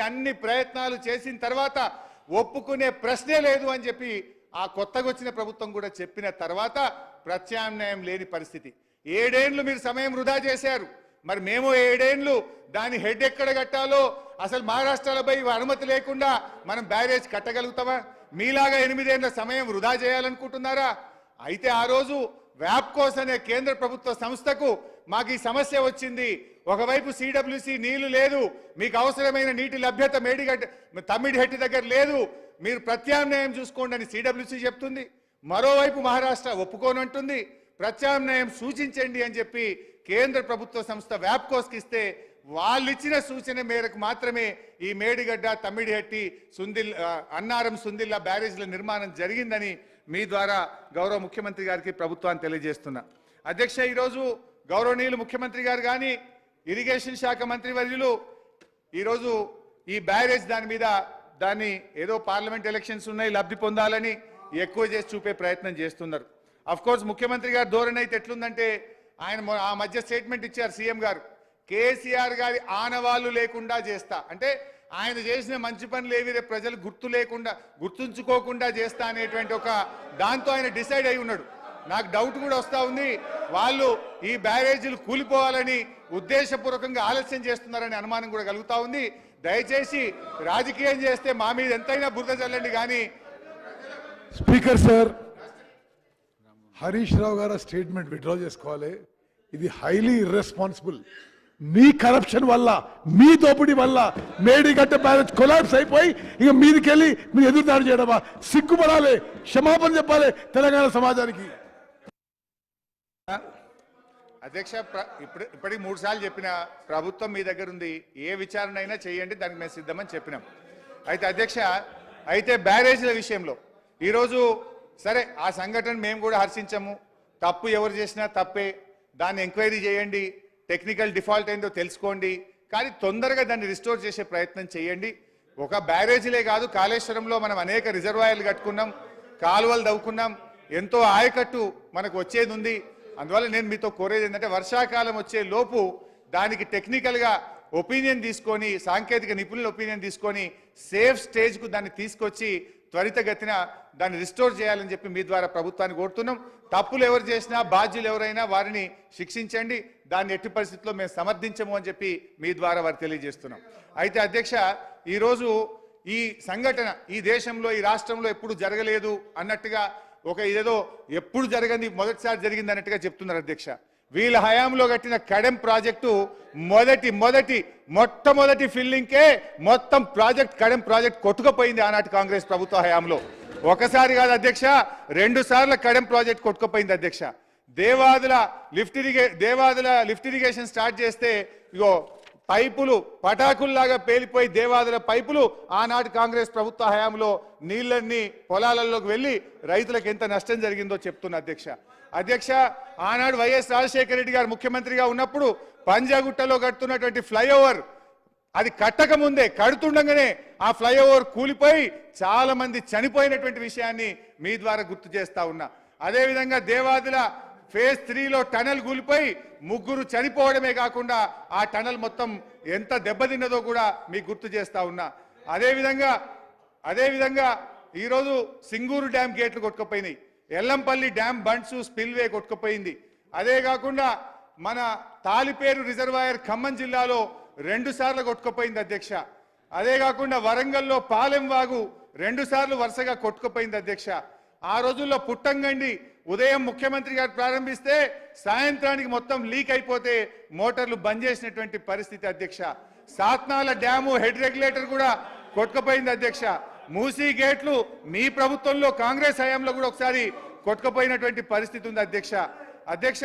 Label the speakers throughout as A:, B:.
A: అన్ని ప్రయత్నాలు చేసిన తర్వాత ఒప్పుకునే ప్రశ్నే లేదు అని చెప్పి ఆ కొత్తగా వచ్చిన ప్రభుత్వం కూడా చెప్పిన తర్వాత ప్రత్యామ్నాయం లేని పరిస్థితి. ఏడేండ్లు మీరు సమయం వృధా చేశారు. మరి మేము ఏడేండ్లు దాని హెడ్ ఎక్కడ కట్టాలో అసలు మహారాష్ట్రలపై అనుమతి లేకుండా మనం బ్యారేజ్ కట్టగలుగుతామా? మీలాగా ఎనిమిదేళ్ళ సమయం వృధా చేయాలనుకుంటున్నారా? అయితే ఆ రోజు వ్యాప్కోస్ అనే కేంద్ర ప్రభుత్వ సంస్థకు మాకు ఈ సమస్య వచ్చింది. ఒకవైపు సిడబ్ల్యూసి నీళ్ళు లేదు. మీకు అవసరమైన నీటి లభ్యత మేడిగడ్డ తమ్మిడిహట్టి దగ్గర లేదు. మీరు ప్రత్యామ్నాయం చూసుకోండి అని సిడబ్ల్యూసి చెప్తుంది. మరోవైపు మహారాష్ట్ర ఒప్పుకోనంటుంది. ప్రత్యామ్నాయం సూచించండి అని చెప్పి కేంద్ర ప్రభుత్వ సంస్థ వ్యాప్కోస్కి ఇస్తే వాళ్ళిచ్చిన సూచన మేరకు మాత్రమే ఈ మేడిగడ్డ తమ్మిడిహట్టి సుందిల్ అన్నారం సుందిల్లా బ్యారేజ్ల నిర్మాణం జరిగిందని మీ ద్వారా గౌరవ ముఖ్యమంత్రి గారికి ప్రభుత్వాన్ని తెలియజేస్తున్నా. అధ్యక్ష ఈరోజు గౌరవనీయులు ముఖ్యమంత్రి గారు కానీ ఇరిగేషన్ శాఖ మంత్రి వర్యులు ఈరోజు ఈ బ్యారేజ్ దాని మీద దాన్ని ఏదో పార్లమెంట్ ఎలక్షన్స్ ఉన్నాయి లబ్ధి పొందాలని ఎక్కువ చేసి చూపే ప్రయత్నం చేస్తున్నారు. అఫ్ కోర్స్ ముఖ్యమంత్రి గారి ధోరణి అయితే ఎట్లుందంటే ఆయన ఆ మధ్య స్టేట్మెంట్ ఇచ్చారు సీఎం గారు. కేసీఆర్ గారి ఆనవాళ్ళు లేకుండా చేస్తా. అంటే ఆయన చేసిన మంచి పనులు ఏవి ప్రజలు గుర్తు లేకుండా గుర్తుంచుకోకుండా చేస్తా అనేటువంటి ఒక దాంతో ఆయన డిసైడ్ అయి ఉన్నాడు. నాకు డౌట్ కూడా వస్తూ ఉంది. వాళ్ళు ఈ బ్యారేజీలు కూలిపోవాలని ఉద్దేశపూర్వకంగా ఆలస్యం చేస్తున్నారనే అనుమానం కూడా కలుగుతూ ఉంది. దయచేసి రాజకీయం చేస్తే మా మీద ఎంతైనా బురద చల్లండి కానీ
B: స్పీకర్ సార్ హరీష్ రావు గారు స్టేట్మెంట్ విత్డ్రా చేసుకోవాలి. ఇది హైలీ ఇర్రెస్పాన్సిబుల్ మీ కరప్షన్ వల్ల మీ దోపిడీ వల్ల మేడిగట్ట బ్యారేజ్ కొలాబ్స్ అయిపోయి ఇక మీదికెళ్ళి మీరు ఎదురుదాడి చేయడమా? సిగ్గుపడాలి క్షమాపణ చెప్పాలి తెలంగాణ సమాజానికి.
A: అధ్యక్ష ప్ర- ఇప్పుడు ఇప్పటికి మూడు సార్లు చెప్పిన ప్రభుత్వం మీ దగ్గర ఉంది. ఏ విచారణ అయినా చేయండి దానికి మేము సిద్ధమని చెప్పినాం. అయితే అధ్యక్ష అయితే బ్యారేజీల విషయంలో ఈరోజు సరే ఆ సంఘటన మేము కూడా హర్షించము. తప్పు ఎవరు చేసినా తప్పే. దాన్ని ఎంక్వైరీ చేయండి. టెక్నికల్ డిఫాల్ట్ అయిందో తెలుసుకోండి. కానీ తొందరగా దాన్ని రిస్టోర్ చేసే ప్రయత్నం చేయండి. ఒక బ్యారేజీలే కాదు కాళేశ్వరంలో మనం అనేక రిజర్వాయర్లు కట్టుకున్నాం కాలువలు దవ్వుకున్నాం ఎంతో ఆయకట్టు మనకు వచ్చేది ఉంది. అందువల్ల నేను మీతో కోరేది ఏంటంటే వర్షాకాలం వచ్చే లోపు దానికి టెక్నికల్గా ఒపీనియన్ తీసుకొని సాంకేతిక నిపుణుల ఒపీనియన్ తీసుకొని సేఫ్ స్టేజ్కు దాన్ని తీసుకొచ్చి త్వరితగతిన దాన్ని రిస్టోర్ చేయాలని చెప్పి మీ ద్వారా ప్రభుత్వాన్ని కోరుతున్నాం. తప్పులు ఎవరు చేసినా బాధ్యులు ఎవరైనా వారిని శిక్షించండి. దాన్ని ఎట్టి పరిస్థితుల్లో మేము సమర్థించము అని చెప్పి మీ ద్వారా వారు తెలియజేస్తున్నాం. అయితే అధ్యక్ష ఈరోజు ఈ సంఘటన ఈ దేశంలో ఈ రాష్ట్రంలో ఎప్పుడు జరగలేదు అన్నట్టుగా ఒక ఇదేదో ఎప్పుడు జరగని మొదటిసారి జరిగింది అన్నట్టుగా చెప్తున్నారు అధ్యక్ష. వీళ్ళ హయాంలో కట్టిన కడెం ప్రాజెక్టు మొదటి మొదటి మొట్టమొదటి ఫిల్లింగ్కే మొత్తం ప్రాజెక్ట్ కడెం ప్రాజెక్ట్ కొట్టుకుపోయింది ఆనాటి కాంగ్రెస్ ప్రభుత్వ హయాంలో. ఒకసారి కాదు అధ్యక్ష రెండు సార్లు కడెం ప్రాజెక్ట్ కొట్టుకుపోయింది అధ్యక్ష. దేవాదుల లిఫ్ట్ ఇరిగే దేవాదుల లిఫ్ట్ ఇరిగేషన్ స్టార్ట్ చేస్తే ఇగో పైపులు పటాకుల్లాగా పేలిపోయి దేవాదుల పైపులు ఆనాటి కాంగ్రెస్ ప్రభుత్వ హయాంలో నీళ్ళన్నీ పొలాలలోకి వెళ్ళి రైతులకు ఎంత నష్టం జరిగిందో చెప్తున్న అధ్యక్ష. అధ్యక్ష ఆనాడు వైఎస్ రాజశేఖర రెడ్డి గారు ముఖ్యమంత్రిగా ఉన్నప్పుడు పంజాగుట్టలో కడుతున్నటువంటి ఫ్లైఓవర్ అది కట్టక ముందే కడుతుండగానే ఆ ఫ్లైఓవర్ కూలిపోయి చాలా మంది చనిపోయినటువంటి విషయాన్ని మీ ద్వారా గుర్తు చేస్తా ఉన్నా. అదేవిధంగా దేవాదుల ఫేజ్ త్రీలో టనల్ కూలిపోయి ముగ్గురు చనిపోవడమే కాకుండా ఆ టనల్ మొత్తం ఎంత దెబ్బతిన్నదో కూడా మీకు గుర్తు చేస్తా ఉన్నా. అదేవిధంగా అదేవిధంగా ఈరోజు సింగూరు డ్యామ్ గేట్లు కొట్టుకుపోయినాయి. ఎల్లంపల్లి డ్యామ్ బండ్స్ స్పిల్వే కొట్టుకుపోయింది. అదే కాకుండా మన తాలిపేరు రిజర్వాయర్ ఖమ్మం జిల్లాలో రెండు సార్లు కొట్టుకుపోయింది అధ్యక్ష. అదే కాకుండా వరంగల్లో పాలెం వాగు రెండు సార్లు వరుసగా కొట్టుకుపోయింది అధ్యక్ష. ఆ రోజుల్లో పుట్టంగండి ఉదయం ముఖ్యమంత్రి గారు ప్రారంభిస్తే సాయంత్రానికి మొత్తం లీక్ అయిపోతే మోటార్లు బంద్ చేసినటువంటి పరిస్థితి అధ్యక్ష. సాత్నాల డ్యాము హెడ్ రెగ్యులేటర్ కూడా కొట్టుకుపోయింది అధ్యక్ష. మూసీ గేట్లు మీ ప్రభుత్వంలో కాంగ్రెస్ హయాంలో కూడా ఒకసారి కొట్టుకుపోయినటువంటి పరిస్థితి ఉంది అధ్యక్ష. అధ్యక్ష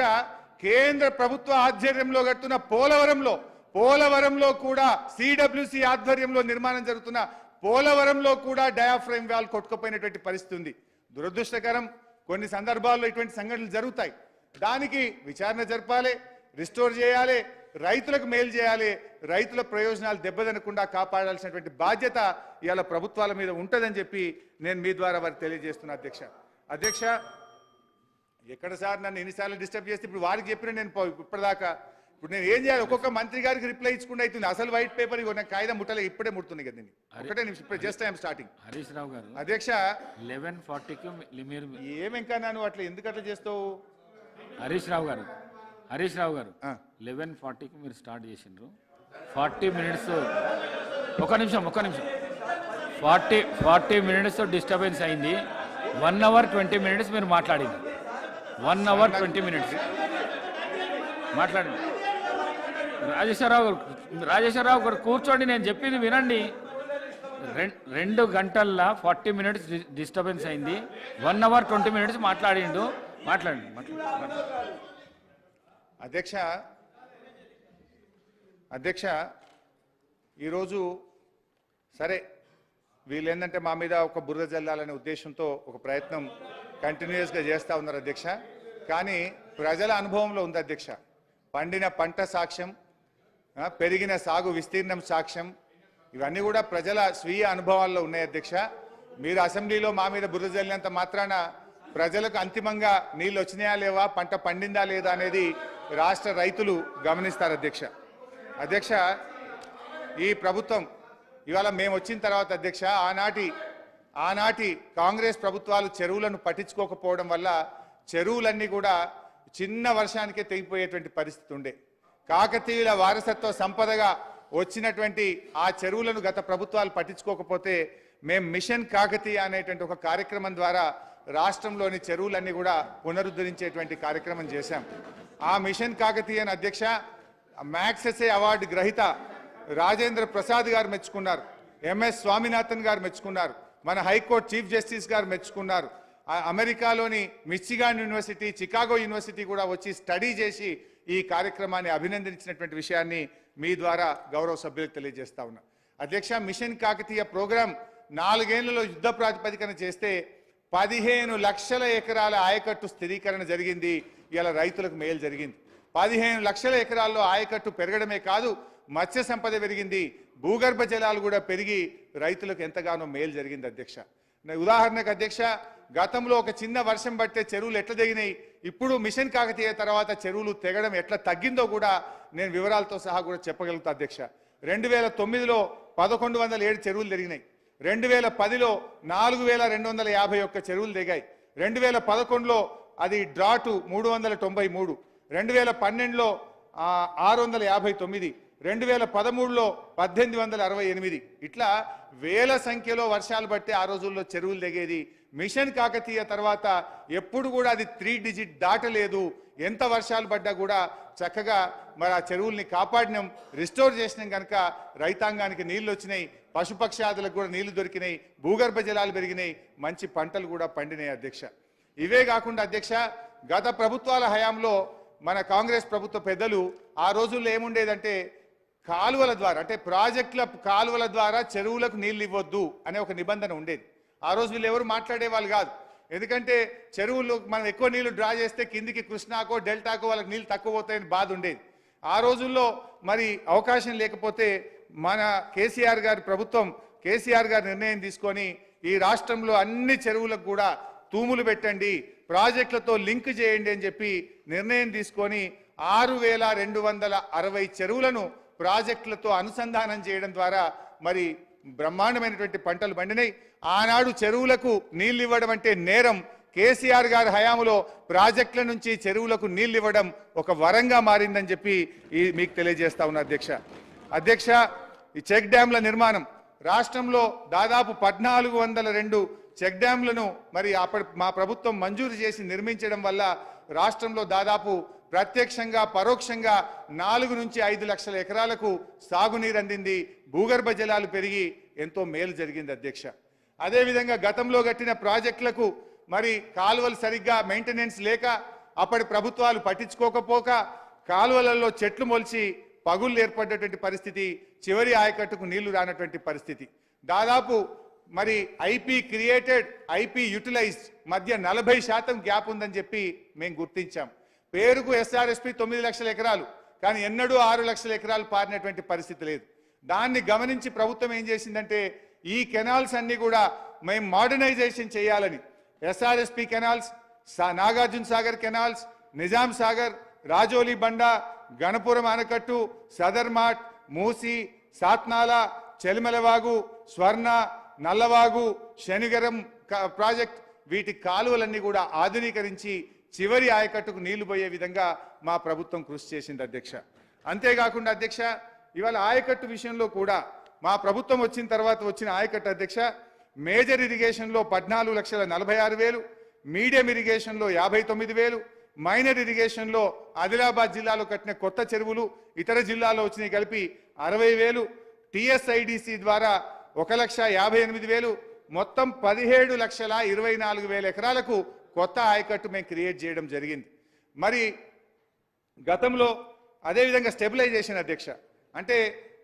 A: కేంద్ర ప్రభుత్వ ఆధ్వర్యంలో కడుతున్న పోలవరంలో పోలవరంలో కూడా సిడబ్ల్యూసి ఆధ్వర్యంలో నిర్మాణం జరుగుతున్న పోలవరంలో కూడా డయాఫ్రేమ్ వాల్ కొట్టుకుపోయినటువంటి పరిస్థితి ఉంది. దురదృష్టకరం కొన్ని సందర్భాల్లో ఇటువంటి సంఘటనలు జరుగుతాయి. దానికి విచారణ జరపాలి రిస్టోర్ చేయాలి రైతులకు మేలు చేయాలి రైతుల ప్రయోజనాలు దెబ్బతినకుండా కాపాడాల్సినటువంటి బాధ్యత ఇవాళ ప్రభుత్వాల మీద ఉంటుందని చెప్పి నేను మీ ద్వారా వారికి తెలియజేస్తున్నా అధ్యక్ష. అధ్యక్ష ఎక్కడ సార్ నన్ను ఎన్నిసార్లు డిస్టర్బ్ చేస్తే ఇప్పుడు వారికి చెప్పిన నేను పో- ఇప్పటిదాకా ఇప్పుడు నేను ఏం చేయాలి? ఒక్కొక్క మంత్రి గారికి రిప్లై ఇచ్చుకుంటే అవుతుంది. అసలు వైట్ పేపర్ ఇవ్వ నాకు కాగితం ముట్టలే ఇప్పుడే ముడుతుంది కదా దీన్ని. ఒకటే నిమిషం ఇప్పుడు just I'm starting
C: Harish Rao garu
A: అధ్యక్ష
C: లెవెన్ ఫార్టీకి మీరు
A: ఏం ఇంకా నువ్వు అట్లా ఎందుకు అట్లా చేస్తావు?
C: హరీష్ రావు గారు హరీష్ రావు గారు. లెవెన్ ఫార్టీకి మీరు స్టార్ట్ చేసిండ్రు. ఫార్టీ మినిట్స్ ఒక నిమిషం ఒక నిమిషం. ఫార్టీ ఫార్టీ మినిట్స్ డిస్టర్బెన్స్ అయింది. వన్ అవర్ ట్వంటీ మినిట్స్ మీరు మాట్లాడింది. One hour twenty minutes. మాట్లాడండి రాజేశ్వరరావు రాజేశ్వరరావు గారు కూర్చోండి నేను చెప్పింది వినండి. రెండు గంటల్లో ఫార్టీ మినిట్స్ డిస్టర్బెన్స్ అయింది. వన్ అవర్ ట్వంటీ మినిట్స్ మాట్లాడిండు. మాట్లాడండి
A: అధ్యక్ష అధ్యక్ష ఈరోజు సరే వీళ్ళేందంటే మా మీద ఒక బురద జల్లాలనే ఉద్దేశంతో ఒక ప్రయత్నం కంటిన్యూస్గా చేస్తూ ఉన్నారు అధ్యక్ష. కానీ ప్రజల అనుభవంలో ఉంది అధ్యక్ష. పండిన పంట సాక్ష్యం పెరిగిన సాగు విస్తీర్ణం సాక్ష్యం. ఇవన్నీ కూడా ప్రజల స్వీయ అనుభవాల్లో ఉన్నాయి అధ్యక్ష. మీరు అసెంబ్లీలో మా మీద బురద జల్లినంత మాత్రాన ప్రజలకు అంతిమంగా నీళ్ళు వచ్చినాయా లేవా పంట పండిందా లేదా అనేది రాష్ట్ర రైతులు గమనిస్తారు అధ్యక్ష. అధ్యక్ష ఈ ప్రభుత్వం ఇవాళ మేము వచ్చిన తర్వాత అధ్యక్ష ఆనాటి ఆనాటి కాంగ్రెస్ ప్రభుత్వాలు చెరువులను పట్టించుకోకపోవడం వల్ల చెరువులన్నీ కూడా చిన్న వర్షానికే తెగిపోయేటువంటి పరిస్థితి ఉండే. కాకతీయుల వారసత్వ సంపదగా వచ్చినటువంటి ఆ చెరువులను గత ప్రభుత్వాలు పట్టించుకోకపోతే మేము మిషన్ కాకతీయ అనేటువంటి ఒక కార్యక్రమం ద్వారా రాష్ట్రంలోని చెరువులన్నీ కూడా పునరుద్ధరించేటువంటి కార్యక్రమం చేశాం. ఆ మిషన్ కాకతీయని అధ్యక్ష మ్యాక్సెసే అవార్డు గ్రహీత రాజేంద్ర ప్రసాద్ గారు మెచ్చుకున్నారు. ఎంఎస్ స్వామినాథన్ గారు మెచ్చుకున్నారు. మన హైకోర్టు చీఫ్ జస్టిస్ గారు మెచ్చుకున్నారు. అమెరికాలోని మిచిగాన్ యూనివర్సిటీ చికాగో యూనివర్సిటీ కూడా వచ్చి స్టడీ చేసి ఈ కార్యక్రమాన్ని అభినందించినటువంటి విషయాన్ని మీ ద్వారా గౌరవ సభ్యులకు తెలియజేస్తా ఉన్నా. అధ్యక్ష మిషన్ కాకతీయ ప్రోగ్రాం నాలుగేళ్ళలో యుద్ధ ప్రాతిపదికన చేస్తే పదిహేను లక్షల ఎకరాల ఆయకట్టు స్థిరీకరణ జరిగింది. ఇలా రైతులకు మేలు జరిగింది. పదిహేను లక్షల ఎకరాల్లో ఆయకట్టు పెరగడమే కాదు మత్స్య సంపద పెరిగింది. భూగర్భ జలాలు కూడా పెరిగి రైతులకు ఎంతగానో మేలు జరిగింది అధ్యక్ష. ఉదాహరణకు అధ్యక్ష గతంలో ఒక చిన్న వర్షం పడితే చెరువులు ఎట్లా తెగినాయి? ఇప్పుడు మిషన్ కాకతీయ తర్వాత చెరువులు తెగడం ఎట్లా తగ్గిందో కూడా నేను వివరాలతో సహా కూడా చెప్పగలుగుతా అధ్యక్ష. రెండు వేల తొమ్మిదిలో పదకొండు వందల ఏడు చెరువులు జరిగినాయి రెండు వేల పదిలో నాలుగు వేల రెండు వందల యాభై ఒక్క చెరువులు దిగాయి రెండు వేల పదకొండులో అది డ్రాటు మూడు వందల తొంభై మూడు. రెండు వేల పన్నెండులో ఆరు వందల యాభై తొమ్మిది. రెండు వేల పదమూడులో పద్దెనిమిది వందల అరవై ఎనిమిది. ఇట్లా వేల సంఖ్యలో వర్షాలు బట్టి ఆ రోజుల్లో చెరువులు దిగేది మిషన్ కాకతీయ తర్వాత ఎప్పుడు కూడా అది త్రీ డిజిట్ దాటలేదు. ఎంత వర్షాలు పడ్డా కూడా చక్కగా మరి ఆ చెరువుల్ని కాపాడినాం. రిస్టోర్ చేసినాం కనుక రైతాంగానికి నీళ్ళు వచ్చినాయి. పశుపక్షాదులకు కూడా నీళ్ళు దొరికినాయి. భూగర్భ జలాలు పెరిగినాయి. మంచి పంటలు కూడా పండినాయి అధ్యక్ష. ఇవే కాకుండా అధ్యక్ష గత ప్రభుత్వాల హయాంలో మన కాంగ్రెస్ ప్రభుత్వ పెద్దలు ఆ రోజుల్లో ఏముండేదంటే కాలువల ద్వారా అంటే ప్రాజెక్టుల కాలువల ద్వారా చెరువులకు నీళ్ళు ఇవ్వద్దు అనే ఒక నిబంధన ఉండేది. ఆ రోజు వీళ్ళు ఎవరు మాట్లాడే వాళ్ళు కాదు. ఎందుకంటే చెరువులు మనం ఎక్కువ నీళ్ళు డ్రా చేస్తే కిందికి కృష్ణాకో డెల్టాకో వాళ్ళకి నీళ్ళు తక్కువ పోతాయని బాధ ఉండేది. ఆ రోజుల్లో మరి అవకాశం లేకపోతే మన కేసీఆర్ గారి ప్రభుత్వం కేసీఆర్ గారి నిర్ణయం తీసుకొని ఈ రాష్ట్రంలో అన్ని చెరువులకు కూడా తూములు పెట్టండి ప్రాజెక్టులతో లింక్ చేయండి అని చెప్పి నిర్ణయం తీసుకొని ఆరు వేల రెండు వందల అరవై చెరువులను ప్రాజెక్టులతో అనుసంధానం చేయడం ద్వారా మరి బ్రహ్మాండమైనటువంటి పంటలు పండినాయి. ఆనాడు చెరువులకు నీళ్ళు ఇవ్వడం అంటే నేరం. కేసీఆర్ గారి హయాంలో ప్రాజెక్టుల నుంచి చెరువులకు నీళ్ళు ఇవ్వడం ఒక వరంగా మారిందని చెప్పి ఈ మీకు తెలియజేస్తా ఉన్నా అధ్యక్ష. అధ్యక్ష ఈ చెక్ డ్యాంల నిర్మాణం. రాష్ట్రంలో దాదాపు పద్నాలుగు వందల రెండు చెక్ డ్యాంలను మరి అప్పటి మా ప్రభుత్వం మంజూరు చేసి నిర్మించడం వల్ల రాష్ట్రంలో దాదాపు ప్రత్యక్షంగా పరోక్షంగా నాలుగు నుంచి ఐదు లక్షల ఎకరాలకు సాగునీరు అందింది. భూగర్భ జలాలు పెరిగి ఎంతో మేలు జరిగింది అధ్యక్ష. అదేవిధంగా గతంలో కట్టిన ప్రాజెక్టులకు మరి కాలువలు సరిగ్గా మెయింటెనెన్స్ లేక అప్పటి ప్రభుత్వాలు పట్టించుకోకపోక కాలువలలో చెట్లు మొలిచి పగుళ్ళు ఏర్పడ్డటువంటి పరిస్థితి చివరి ఆయకట్టుకు నీళ్ళు రానటువంటి పరిస్థితి. దాదాపు మరి ఐపీ క్రియేటెడ్ ఐపీ యూటిలైజ్డ్ మధ్య నలభై శాతం గ్యాప్ ఉందని చెప్పి మేము గుర్తించాం. పేరుకు ఎస్ఆర్ఎస్పి తొమ్మిది లక్షల ఎకరాలు కానీ ఎన్నడూ ఆరు లక్షల ఎకరాలు పారినటువంటి పరిస్థితి లేదు. దాన్ని గమనించి ప్రభుత్వం ఏం చేసిందంటే ఈ కెనాల్స్ అన్ని కూడా మేము మోడర్నైజేషన్ చేయాలని ఎస్ఆర్ఎస్పి కెనాల్స్ సా- నాగార్జున సాగర్ కెనాల్స్ నిజాం సాగర్ రాజోలి బండ గణపురం ఆనకట్టు సదర్మాట్ మూసి సాత్నాల చెలిమలవాగు స్వర్ణ నల్లవాగు శనిగరం క- ప్రాజెక్ట్ వీటి కాలువలన్నీ కూడా ఆధునీకరించి చివరి ఆయకట్టుకు నీళ్ళు పోయే విధంగా మా ప్రభుత్వం కృషి చేసింది అధ్యక్ష. అంతేకాకుండా అధ్యక్ష ఇవాళ ఆయకట్టు విషయంలో కూడా మా ప్రభుత్వం వచ్చిన తర్వాత వచ్చిన ఆయకట్టు అధ్యక్ష మేజర్ ఇరిగేషన్లో పద్నాలుగు లక్షల నలభై ఆరు వేలు మీడియం ఇరిగేషన్లో యాభై తొమ్మిది వేలు మైనర్ ఇరిగేషన్లో ఆదిలాబాద్ జిల్లాలో కట్టిన కొత్త చెరువులు ఇతర జిల్లాలో వచ్చినాయి కలిపి అరవై వేలు టిఎస్ఐడిసి ద్వారా ఒక లక్ష యాభై ఎనిమిది వేలు మొత్తం పదిహేడు లక్షల ఇరవై నాలుగు వేల ఎకరాలకు కొత్త ఆయకట్టు మేము క్రియేట్ చేయడం జరిగింది. మరి గతంలో అదేవిధంగా స్టెబిలైజేషన్ అధ్యక్ష అంటే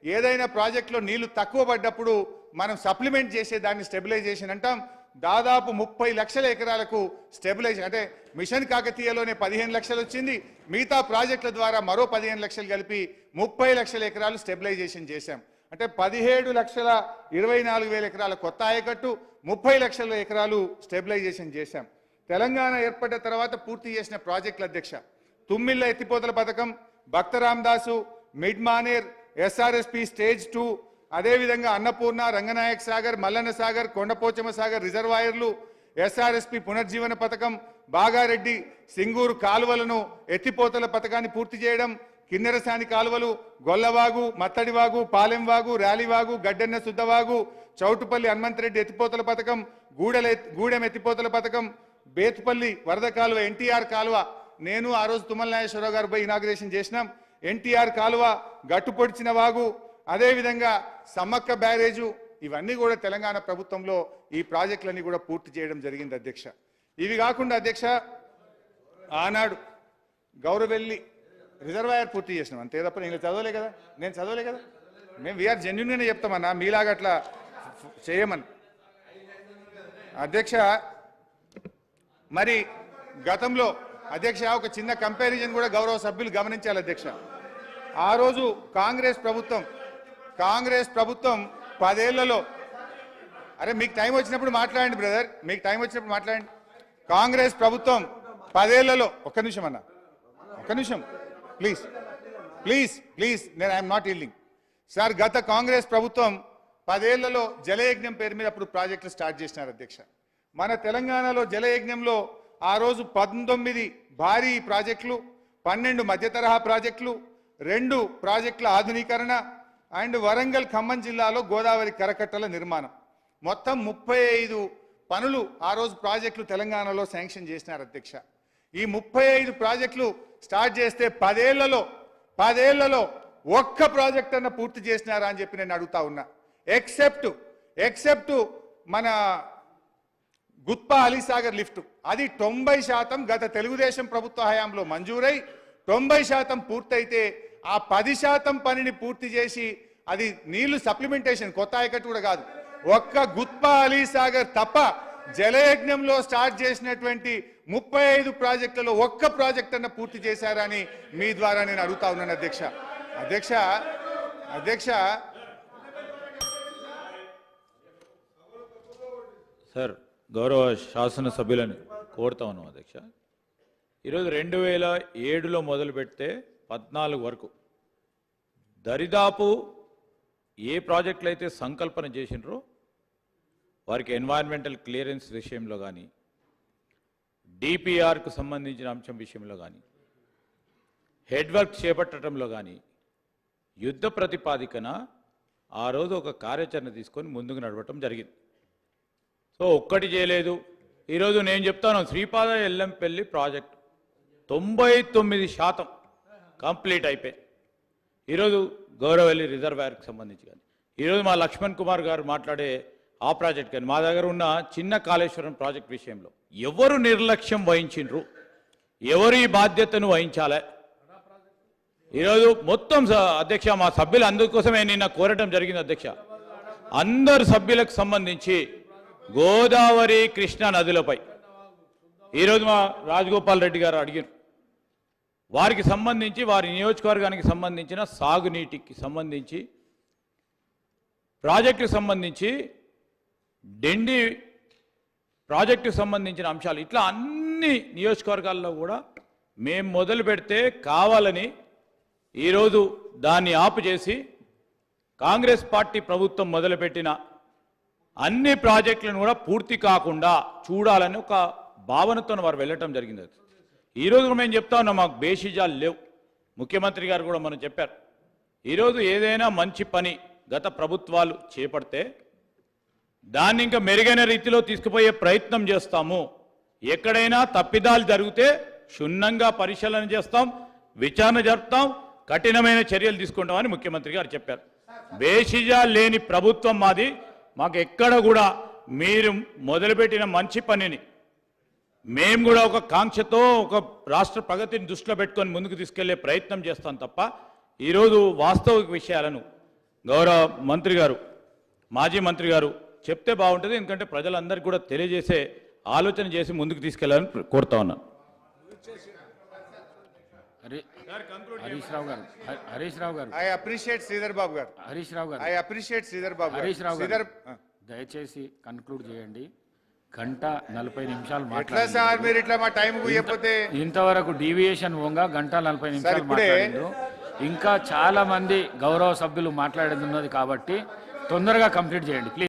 A: ఏదైనా ప్రాజెక్టులో నీళ్ళు తక్కువ పడ్డప్పుడు మనం సప్లిమెంట్ చేసే దాన్ని స్టెబిలైజేషన్ అంటాం. దాదాపు ముప్పై లక్షల ఎకరాలకు స్టెబిలైజేషన్ అంటే మిషన్ కాకతీయలోనే పదిహేను లక్షలు వచ్చింది. మిగతా ప్రాజెక్టుల ద్వారా మరో పదిహేను లక్షలు కలిపి ముప్పై లక్షల ఎకరాలు స్టెబిలైజేషన్ చేశాం. అంటే పదిహేడు లక్షల ఇరవై నాలుగు వేల ఎకరాల కొత్త ఆయకట్టు ముప్పై లక్షల ఎకరాలు స్టెబిలైజేషన్ చేశాం. తెలంగాణ ఏర్పడ్డ తర్వాత పూర్తి చేసిన ప్రాజెక్టుల అధ్యక్ష. తుమ్మిళ్ళ ఎత్తిపోతల పథకం Bhakta Ramadasu Mid Manair SRSP stage two అదేవిధంగా అన్నపూర్ణ రంగనాయక్ సాగర్ మల్లన్న సాగర్ కొండపోచమ్మ సాగర్ రిజర్వాయర్లు ఎస్ఆర్ఎస్పి పునర్జీవన పథకం బాగారెడ్డి సింగూరు కాలువలను ఎత్తిపోతల పథకాన్ని పూర్తి చేయడం కిన్నెరసాని కాలువలు గొల్లవాగు మత్తడివాగు పాలెంవాగు ర్యాలీవాగు గడ్డెన్న శుద్ధవాగు చౌటుపల్లి హనుమంతరెడ్డి ఎత్తిపోతల పథకం గూడెల గూడెం ఎత్తిపోతల పథకం బేతుపల్లి వరద కాలువ ఎన్టీఆర్ కాలువ. నేను ఆ రోజు తుమ్మల నాగేశ్వరరావు గారు పోయి ఇనాగ్రేషన్ చేసినాం. ఎన్టీఆర్ కాలువ గట్టు పొడిచిన వాగు అదేవిధంగా సమ్మక్క బ్యారేజు ఇవన్నీ కూడా తెలంగాణ ప్రభుత్వంలో ఈ ప్రాజెక్టులన్నీ కూడా పూర్తి చేయడం జరిగింది అధ్యక్ష. ఇవి కాకుండా అధ్యక్ష ఆనాడు గౌరవెల్లి రిజర్వాయర్ పూర్తి చేసినాం. అంతే తప్ప నేను చదవలే కదా? నేను చదవలే కదా? మేము వీఆర్ జెన్యున్గానే చెప్తామన్నా మీలాగా అట్లా చేయమని. అధ్యక్ష మరి గతంలో అధ్యక్ష ఒక చిన్న కంపారిజన్ కూడా గౌరవ సభ్యులు గమనించాలి అధ్యక్ష. ఆ రోజు కాంగ్రెస్ ప్రభుత్వం కాంగ్రెస్ ప్రభుత్వం పదేళ్ళలో అరే మీకు టైం వచ్చినప్పుడు మాట్లాడండి బ్రదర్ మీకు టైం వచ్చినప్పుడు మాట్లాడండి. కాంగ్రెస్ ప్రభుత్వం పదేళ్ళలో ఒక్క నిమిషం అన్న ఒక్క నిమిషం ప్లీజ్ ప్లీజ్ ప్లీజ్ నేను ఐఎమ్ నాట్ ఇల్లింగ్ సార్ గత కాంగ్రెస్ ప్రభుత్వం పదేళ్ళలో జలయజ్ఞం పేరు మీద అప్పుడు ప్రాజెక్టులు స్టార్ట్ చేసినారు అధ్యక్ష. మన తెలంగాణలో జలయజ్ఞంలో ఆ రోజు పంతొమ్మిది భారీ ప్రాజెక్టులు పన్నెండు మధ్య తరహా ప్రాజెక్టులు రెండు ప్రాజెక్టుల ఆధునీకరణ అండ్ వరంగల్ ఖమ్మం జిల్లాలో గోదావరి కరకట్టల నిర్మాణం. మొత్తం ముప్పై ఐదు పనులు ఆ రోజు ప్రాజెక్టులు తెలంగాణలో శాంక్షన్ చేసినారు అధ్యక్ష. ఈ ముప్పై ఐదు ప్రాజెక్టులు స్టార్ట్ చేస్తే పదేళ్ళలో పదేళ్ళలో ఒక్క ప్రాజెక్ట్ అన్న పూర్తి చేసినారా అని చెప్పి నేను అడుగుతా ఉన్నా. ఎక్సెప్ట్ ఎక్సెప్ట్ మన గుత్పా అలీసాగర్ లిఫ్ట్. అది తొంభై శాతం గత తెలుగుదేశం ప్రభుత్వ హయాంలో మంజూరై తొంభై శాతం పూర్తయితే ఆ పది శాతం పనిని పూర్తి చేసి అది నీళ్ళు సప్లిమెంటేషన్ కొత్త ఆయకట్టు కూడా కాదు. ఒక్క గుత్పా అలీసాగర్ తప్ప జలయజ్ఞంలో స్టార్ట్ చేసినటువంటి ముప్పై ఐదు ప్రాజెక్టులలో ఒక్క ప్రాజెక్ట్ అన్న పూర్తి చేశారని మీ ద్వారా నేను అడుగుతా ఉన్నాను అధ్యక్ష. అధ్యక్ష అధ్యక్ష.
D: సార్ గౌరవ శాసనసభ్యులను కోరుతా ఉన్నాం అధ్యక్ష. ఈరోజు రెండు వేల ఏడులో మొదలు పెడితే పద్నాలుగు వరకు దరిదాపు ఏ ప్రాజెక్టులు అయితే సంకల్పన చేసినారో వారికి ఎన్వైరన్మెంటల్ క్లియరెన్స్ విషయంలో కానీ డిపిఆర్కు సంబంధించిన అంశం విషయంలో కానీ హెడ్ వర్క్ చేపట్టడంలో కానీ యుద్ధ ప్రతిపాదికన ఆ రోజు ఒక కార్యాచరణ తీసుకొని ముందుకు నడవటం జరిగింది. సో ఒక్కటి చేయలేదు. ఈరోజు నేను చెప్తాను శ్రీపాద ఎల్లంపల్లి ప్రాజెక్ట్ తొంభై తొమ్మిది శాతం కంప్లీట్ అయిపోయి ఈరోజు గౌరవల్లి రిజర్వాయర్కి సంబంధించి కానీ ఈరోజు మా లక్ష్మణ్ కుమార్ గారు మాట్లాడే ఆ ప్రాజెక్ట్ కానీ మా దగ్గర ఉన్న చిన్న కాళేశ్వరం ప్రాజెక్ట్ విషయంలో ఎవరు నిర్లక్ష్యం వహించిండ్రు? ఎవరు ఈ బాధ్యతను వహించాలి? ఈరోజు మొత్తం స- అధ్యక్ష మా సభ్యులు అందుకోసమే నిన్న కోరటం జరిగింది అధ్యక్ష. అందరు సభ్యులకు సంబంధించి గోదావరి కృష్ణా నదులపై. ఈరోజు మా రాజగోపాల్ రెడ్డి గారు అడిగారు. వారికి సంబంధించి వారి నియోజకవర్గానికి సంబంధించిన సాగునీటికి సంబంధించి ప్రాజెక్టుకు సంబంధించి డెండి ప్రాజెక్టుకు సంబంధించిన అంశాలు. ఇట్లా అన్ని నియోజకవర్గాల్లో కూడా మేము మొదలు పెడితే కావాలని ఈరోజు దాన్ని ఆపు చేసి కాంగ్రెస్ పార్టీ ప్రభుత్వం మొదలుపెట్టిన అన్ని ప్రాజెక్టులను కూడా పూర్తి కాకుండా చూడాలని ఒక భావనతో వారు వెళ్ళటం జరిగింది. ఈరోజు మేము చెప్తా ఉన్నాం మాకు బేషిజాలు లేవు. ముఖ్యమంత్రి గారు కూడా మనం చెప్పారు. ఈరోజు ఏదైనా మంచి పని గత ప్రభుత్వాలు చేపడితే దాన్ని ఇంకా మెరుగైన రీతిలో తీసుకుపోయే ప్రయత్నం చేస్తాము. ఎక్కడైనా తప్పిదాలు జరిగితే క్షుణ్ణంగా పరిశీలన చేస్తాం విచారణ జరుపుతాం కఠినమైన చర్యలు తీసుకుంటామని ముఖ్యమంత్రి గారు చెప్పారు. బేషిజా లేని ప్రభుత్వం మాది మాకు ఎక్కడ కూడా మీరు మొదలుపెట్టిన మంచి పనిని మేము కూడా ఒక కాంక్షతో ఒక రాష్ట్ర ప్రగతిని దృష్టిలో పెట్టుకొని ముందుకు తీసుకెళ్ళే ప్రయత్నం చేస్తాం తప్ప ఈరోజు వాస్తవిక విషయాలను గౌరవ మంత్రి గారు మాజీ మంత్రి గారు చెప్తే బాగుంటుంది. ఎందుకంటే ప్రజలందరికీ కూడా తెలియజేసే ఆలోచన చేసి ముందుకు తీసుకెళ్ళాలని కోరుతా ఉన్నాను
C: హరీష్ రావు గారు హరీష్ రావు గారు.
A: ఐ అప్రిషియేట్ శ్రీధర్ బాబు గారు.
C: హరీష్ రావు గారు.
A: ఐ అప్రిషియేట్ శ్రీధర్ బాబు గారు.
C: హరీష్ రావు గారు. దయచేసి కన్క్లూడ్ చేయండి. గంట నలభై నిమిషాలు
A: ఎట్లా
C: మాట్లాడారు
A: సార్ మీరు ఇట్లా మా టైం ఇవ్వకపోతే
C: ఇంతవరకు డీవియేషన్ పోగా గంట నలభై నిమిషాలు
A: ఇప్పుడే-
C: మాట్లాడిండ్రు ఇంకా చాలా మంది గౌరవ సభ్యులు మాట్లాడేది ఉన్నది కాబట్టి తొందరగా కంప్లీట్ చేయండి. ప్లీజ్